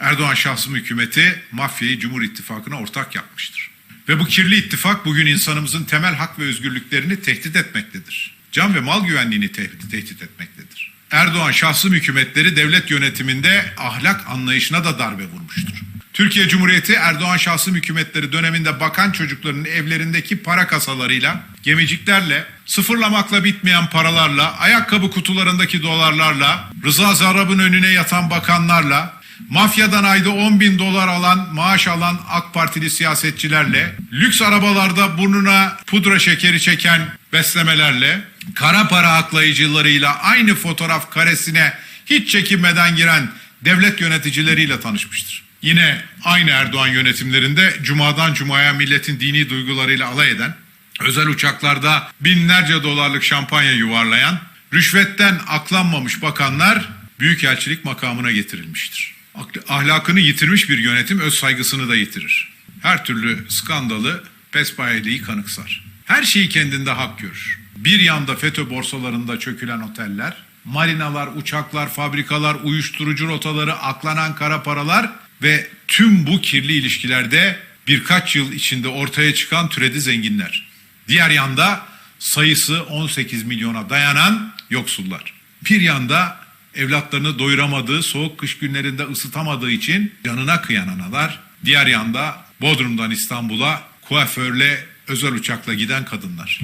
Erdoğan şahsım hükümeti mafyayı Cumhur İttifakı'na ortak yapmıştır. Ve bu kirli ittifak bugün insanımızın temel hak ve özgürlüklerini tehdit etmektedir. Can ve mal güvenliğini tehdit, etmektedir. Erdoğan şahsım hükümetleri devlet yönetiminde ahlak anlayışına da darbe vurmuştur. Türkiye Cumhuriyeti Erdoğan şahsım hükümetleri döneminde bakan çocukların evlerindeki para kasalarıyla, gemiciklerle, sıfırlamakla bitmeyen paralarla, ayakkabı kutularındaki dolarlarla, Rıza Zarrab'ın önüne yatan bakanlarla, mafyadan ayda 10 bin dolar alan, maaş alan AK Partili siyasetçilerle, lüks arabalarda burnuna pudra şekeri çeken beslemelerle, kara para aklayıcılarıyla aynı fotoğraf karesine hiç çekinmeden giren devlet yöneticileriyle tanışmıştır. Yine aynı Erdoğan yönetimlerinde cumadan cumaya milletin dini duygularıyla alay eden, özel uçaklarda binlerce dolarlık şampanya yuvarlayan, rüşvetten aklanmamış bakanlar büyükelçilik makamına getirilmiştir. Ahlakını yitirmiş bir yönetim öz saygısını da yitirir. Her türlü skandalı pespayeliği kanıksar. Her şeyi kendinde hak görür. Bir yanda FETÖ borsalarında çökülen oteller, marinalar, uçaklar, fabrikalar, uyuşturucu rotaları, aklanan kara paralar ve tüm bu kirli ilişkilerde birkaç yıl içinde ortaya çıkan türedi zenginler. Diğer yanda sayısı 18 milyona dayanan yoksullar. Bir yanda evlatlarını doyuramadığı, soğuk kış günlerinde ısıtamadığı için canına kıyan analar. Diğer yanda Bodrum'dan İstanbul'a kuaförle özel uçakla giden kadınlar.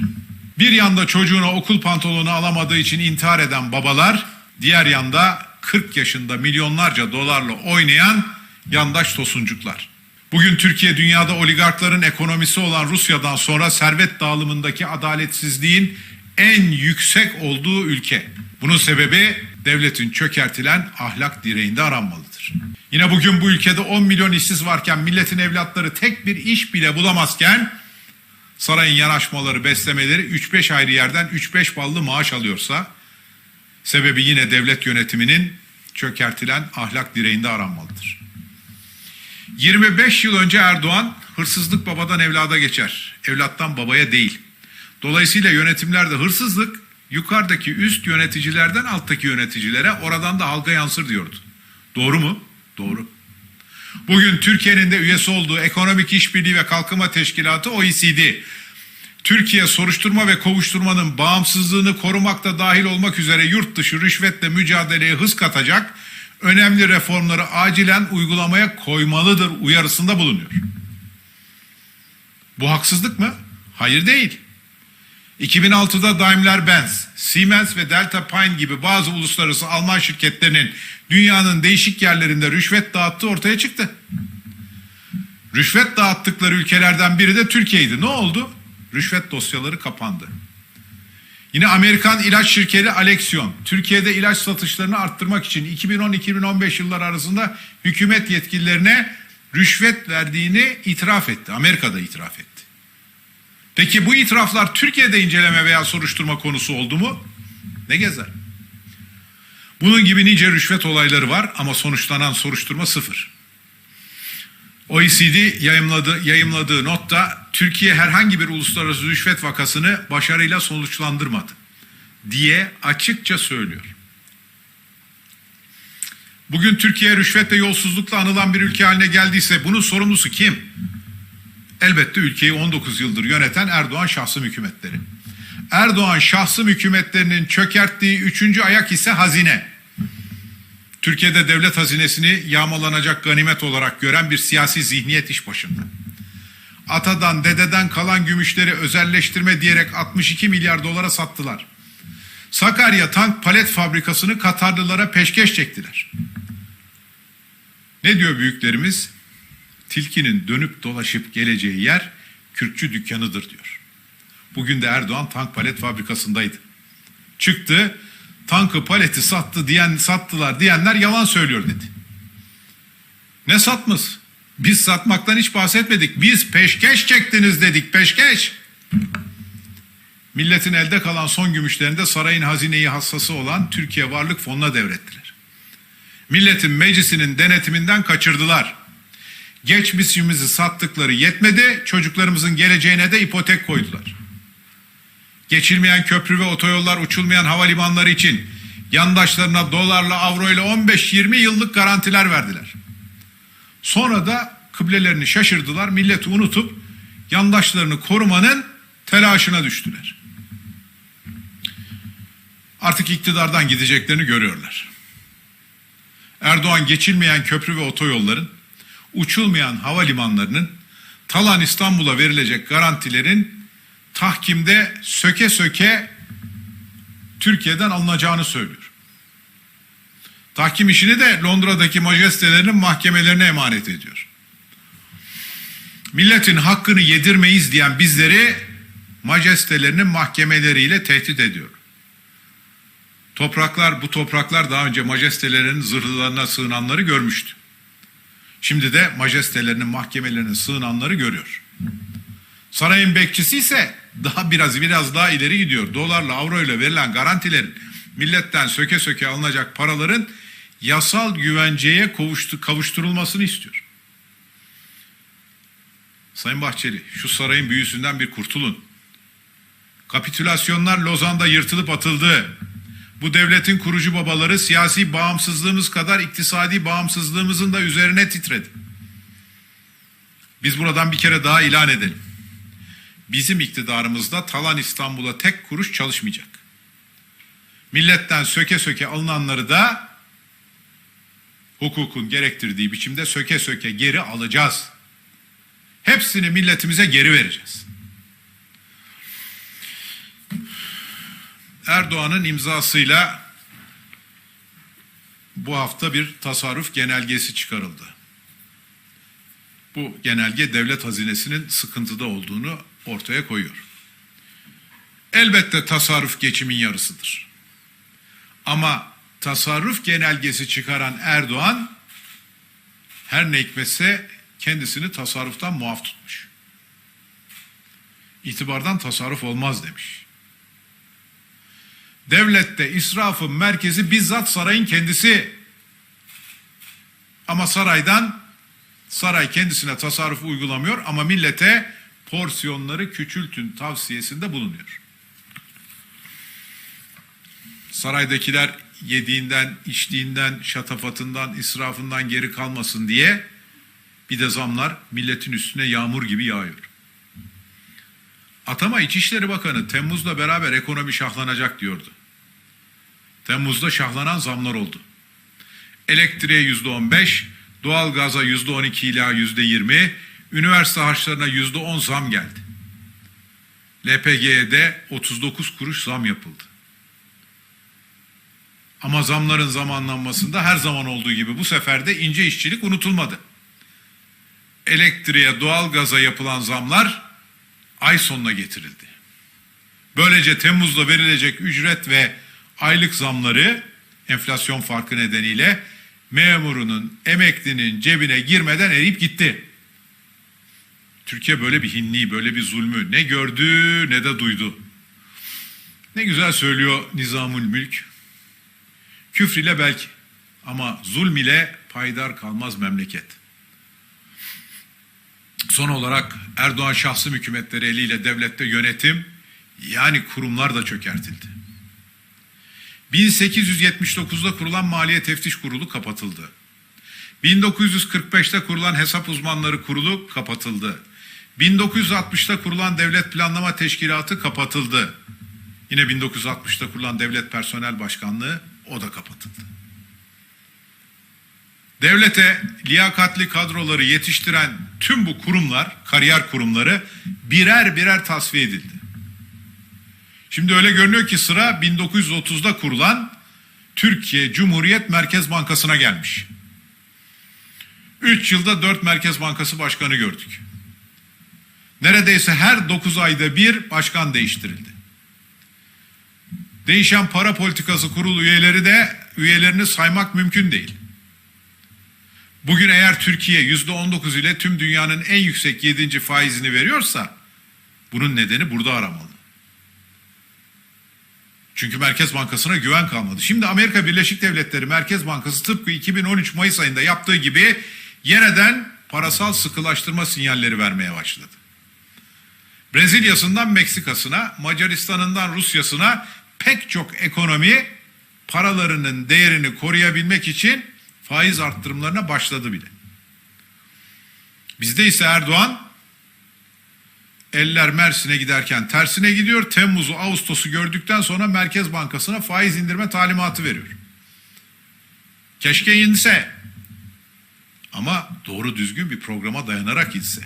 Bir yanda çocuğuna okul pantolonu alamadığı için intihar eden babalar, diğer yanda 40 yaşında milyonlarca dolarla oynayan yandaş tosuncuklar. Bugün Türkiye dünyada oligarkların ekonomisi olan Rusya'dan sonra servet dağılımındaki adaletsizliğin en yüksek olduğu ülke. Bunun sebebi devletin çökertilen ahlak direğinde aranmalıdır. Yine bugün bu ülkede 10 milyon işsiz varken milletin evlatları tek bir iş bile bulamazken sarayın yanaşmaları, beslemeleri 3-5 ayrı yerden 3-5 ballı maaş alıyorsa sebebi yine devlet yönetiminin çökertilen ahlak direğinde aranmalıdır. 25 yıl önce Erdoğan hırsızlık babadan evlada geçer. Evlattan babaya değil. Dolayısıyla yönetimlerde hırsızlık yukarıdaki üst yöneticilerden alttaki yöneticilere oradan da halka yansır diyordu. Doğru mu? Doğru. Bugün Türkiye'nin de üyesi olduğu Ekonomik İşbirliği ve Kalkınma Teşkilatı OECD, Türkiye soruşturma ve kovuşturmanın bağımsızlığını korumakta dahil olmak üzere yurt dışı rüşvetle mücadeleye hız katacak önemli reformları acilen uygulamaya koymalıdır uyarısında bulunuyor. Bu haksızlık mı? Hayır değil. 2006'da Daimler-Benz, Siemens ve Delta Pine gibi bazı uluslararası Alman şirketlerinin dünyanın değişik yerlerinde rüşvet dağıttığı ortaya çıktı. Rüşvet dağıttıkları ülkelerden biri de Türkiye'ydi. Ne oldu? Rüşvet dosyaları kapandı. Yine Amerikan ilaç şirketi Alexion, Türkiye'de ilaç satışlarını arttırmak için 2010-2015 yıllar arasında hükümet yetkililerine rüşvet verdiğini itiraf etti. Amerika'da itiraf etti. Peki bu itiraflar Türkiye'de inceleme veya soruşturma konusu oldu mu? Ne gezer? Bunun gibi nice rüşvet olayları var ama sonuçlanan soruşturma sıfır. OECD yayımladığı, yayımladığı notta Türkiye herhangi bir uluslararası rüşvet vakasını başarıyla sonuçlandırmadı diye açıkça söylüyor. Bugün Türkiye rüşvet ve yolsuzlukla anılan bir ülke haline geldiyse bunun sorumlusu kim? Elbette ülkeyi 19 yıldır yöneten Erdoğan şahsım hükümetleri. Erdoğan şahsım hükümetlerinin çökerttiği üçüncü ayak ise hazine. Türkiye'de devlet hazinesini yağmalanacak ganimet olarak gören bir siyasi zihniyet iş başında. Atadan, dededen kalan gümüşleri özelleştirme diyerek 62 milyar dolara sattılar. Sakarya tank palet fabrikasını Katarlılara peşkeş çektiler. Ne diyor büyüklerimiz? Tilkinin dönüp dolaşıp geleceği yer kürkçü dükkanıdır diyor. Bugün de Erdoğan tank palet fabrikasındaydı. Çıktı, tankı paleti sattı diyen sattılar diyenler yalan söylüyor dedi. Ne satmış? Biz satmaktan hiç bahsetmedik. Biz peşkeş çektiniz dedik peşkeş. Milletin elde kalan son gümüşlerinde sarayın hazineyi hassası olan Türkiye Varlık Fonu'na devrettiler. Milletin meclisinin denetiminden kaçırdılar. Geçmişimizi sattıkları yetmedi, çocuklarımızın geleceğine de ipotek koydular. Geçilmeyen köprü ve otoyollar, uçulmayan havalimanları için yandaşlarına dolarla, avroyla 15-20 yıllık garantiler verdiler. Sonra da kıblelerini şaşırdılar. Milleti unutup yandaşlarını korumanın telaşına düştüler. Artık iktidardan gideceklerini görüyorlar. Erdoğan geçilmeyen köprü ve otoyolların, uçulmayan havalimanlarının, Talan İstanbul'a verilecek garantilerin tahkimde söke söke Türkiye'den alınacağını söylüyor. Tahkim işini de Londra'daki majestelerinin mahkemelerine emanet ediyor. Milletin hakkını yedirmeyiz diyen bizleri majestelerinin mahkemeleriyle tehdit ediyor. Topraklar, bu topraklar daha önce majestelerinin zırhlarına sığınanları görmüştü. Şimdi de majestelerinin mahkemelerine sığınanları görüyor. Sarayın bekçisi ise daha biraz biraz daha ileri gidiyor. Dolarla, avroyla verilen garantilerin milletten söke söke alınacak paraların yasal güvenceye kavuştu, kavuşturulmasını istiyor. Sayın Bahçeli, şu sarayın büyüsünden bir kurtulun. Kapitülasyonlar Lozan'da yırtılıp atıldı. Bu devletin kurucu babaları siyasi bağımsızlığımız kadar iktisadi bağımsızlığımızın da üzerine titredi. Biz buradan bir kere daha ilan edelim. Bizim iktidarımızda Talan İstanbul'a tek kuruş çalışmayacak. Milletten söke söke alınanları da hukukun gerektirdiği biçimde söke söke geri alacağız. Hepsini milletimize geri vereceğiz. Erdoğan'ın imzasıyla bu hafta bir tasarruf genelgesi çıkarıldı. Bu genelge devlet hazinesinin sıkıntıda olduğunu ortaya koyuyor. Elbette tasarruf geçimin yarısıdır. Ama tasarruf genelgesi çıkaran Erdoğan her ne hikmetse kendisini tasarruftan muaf tutmuş. İtibardan tasarruf olmaz demiş. Devlette israfın merkezi bizzat sarayın kendisi. Ama saraydan saray kendisine tasarruf uygulamıyor ama millete porsiyonları küçültün tavsiyesinde bulunuyor. Saraydakiler yediğinden, içtiğinden, şatafatından, israfından geri kalmasın diye bir de zamlar milletin üstüne yağmur gibi yağıyor. Atama İçişleri Bakanı Temmuz'la beraber ekonomi şahlanacak diyordu. Temmuz'da şahlanan zamlar oldu. Elektriğe yüzde on beş, doğalgaza yüzde on iki ila yüzde yirmi, üniversite harçlarına yüzde on zam geldi. LPG'ye de 39 kuruş zam yapıldı. Ama zamların zamanlanmasında her zaman olduğu gibi bu sefer de ince işçilik unutulmadı. Elektriğe, doğalgaza yapılan zamlar ay sonuna getirildi. Böylece Temmuz'da verilecek ücret ve aylık zamları enflasyon farkı nedeniyle memurunun, emeklinin cebine girmeden eriyip gitti. Türkiye böyle bir hinliği, böyle bir zulmü ne gördü ne de duydu. Ne güzel söylüyor Nizamül Mülk. Küfr ile belki ama zulm ile paydar kalmaz memleket. Son olarak Erdoğan şahsı hükümetleri eliyle devlette yönetim yani kurumlar da çökertildi. 1879'da kurulan Maliye Teftiş Kurulu kapatıldı. 1945'te kurulan Hesap Uzmanları Kurulu kapatıldı. 1960'ta kurulan Devlet Planlama Teşkilatı kapatıldı. Yine 1960'ta kurulan Devlet Personel Başkanlığı o da kapatıldı. Devlete liyakatli kadroları yetiştiren tüm bu kurumlar, kariyer kurumları birer birer tasfiye edildi. Şimdi öyle görünüyor ki sıra 1930'da kurulan Türkiye Cumhuriyet Merkez Bankası'na gelmiş. 3 yılda 4 Merkez Bankası başkanı gördük. Neredeyse her 9 ayda bir başkan değiştirildi. Değişen para politikası kurulu üyeleri de üyelerini saymak mümkün değil. Bugün eğer Türkiye %19 ile tüm dünyanın en yüksek 7. faizini veriyorsa bunun nedeni burada aramalı. Çünkü Merkez Bankası'na güven kalmadı. Şimdi Amerika Birleşik Devletleri Merkez Bankası tıpkı 2013 Mayıs ayında yaptığı gibi yeniden parasal sıkılaştırma sinyalleri vermeye başladı. Brezilya'sından Meksika'sına, Macaristan'ından Rusya'sına pek çok ekonomi paralarının değerini koruyabilmek için faiz arttırımlarına başladı bile. Bizde ise Erdoğan eller Mersin'e giderken tersine gidiyor. Temmuz'u, Ağustos'u gördükten sonra Merkez Bankası'na faiz indirme talimatı veriyor. Keşke inse. Ama doğru düzgün bir programa dayanarak inse.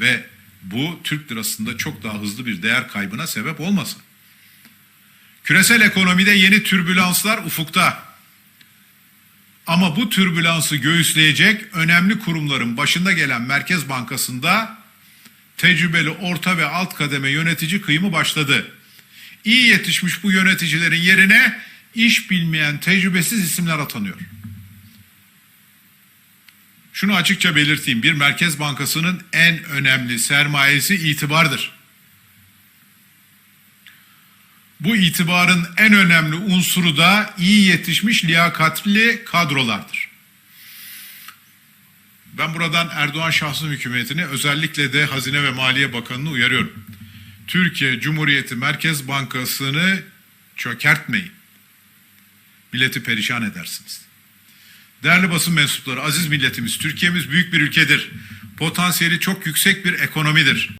Ve bu Türk lirasında çok daha hızlı bir değer kaybına sebep olmasa. Küresel ekonomide yeni türbülanslar ufukta. Ama bu türbülansı göğüsleyecek önemli kurumların başında gelen Merkez Bankası'nda tecrübeli orta ve alt kademe yönetici kıyımı başladı. İyi yetişmiş bu yöneticilerin yerine iş bilmeyen tecrübesiz isimler atanıyor. Şunu açıkça belirteyim. Bir merkez bankasının en önemli sermayesi itibardır. Bu itibarın en önemli unsuru da iyi yetişmiş liyakatli kadrolardır. Ben buradan Erdoğan şahsım hükümetini özellikle de Hazine ve Maliye Bakanı'nı uyarıyorum. Türkiye Cumhuriyeti Merkez Bankası'nı çökertmeyin. Milleti perişan edersiniz. Değerli basın mensupları, aziz milletimiz, Türkiye'miz büyük bir ülkedir. Potansiyeli çok yüksek bir ekonomidir.